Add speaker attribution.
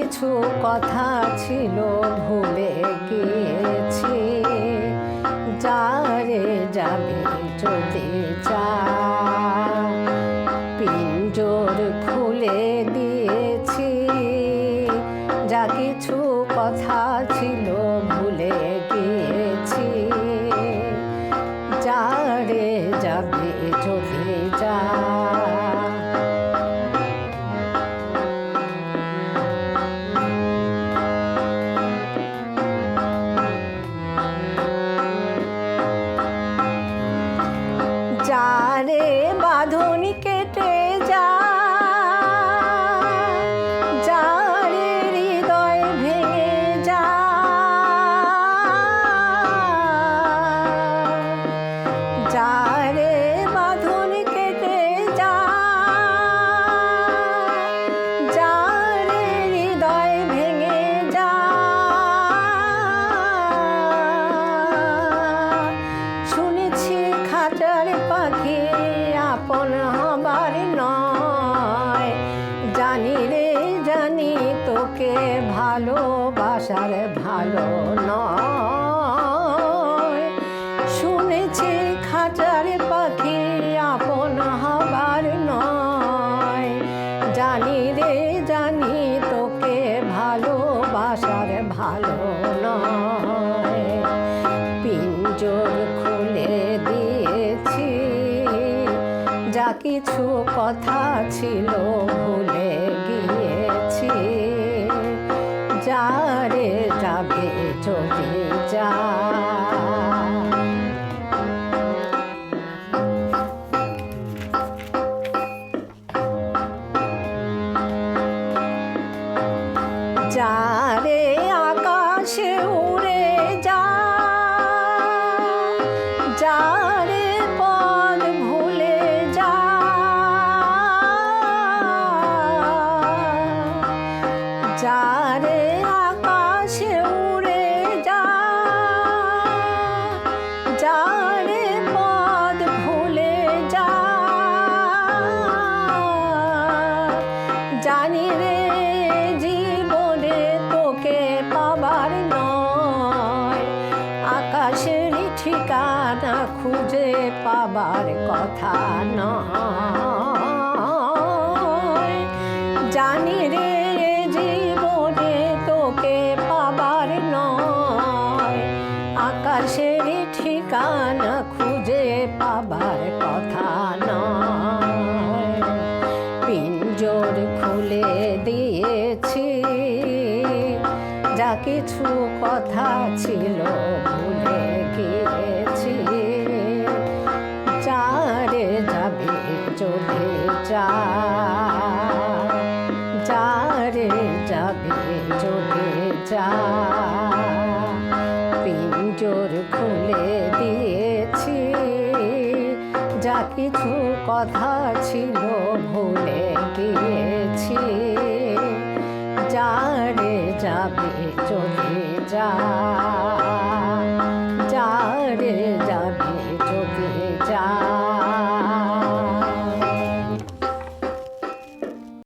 Speaker 1: কিছু কথা ছিল, ভুলে গিয়েছি। যারে যাবে যদি চা পিঞ্জর খুলে দিয়েছি। যা কিছু কথা ছিল, ভুলে গিয়েছি। যারে যাবে যদি যা যারে বাঁধন জানি রে, জানি তোকে ভালোবাসার ভালো নয়। পিঞ্জর খুলে দিয়েছি, যা কিছু কথা ছিল ভুলে যারে আকাশে উড়ে যা যারে পদ ভুলে যা। যারে কথা নয়। জানি রে, জীবনে তোকে পাবার নয়। আকাশের ঠিকানা খুঁজে পাবার কথা নয়। পিঞ্জর খুলে দিয়েছি। যা কিছু কথা ছিল ভুলে গিয়েছি যারে যাবে, যোগে যা। পিঞ্জোর খুলে দিয়েছি, যা কিছু কথা ছিল ভুলে গিয়েছি। যারে যাবে চলে যা। যারে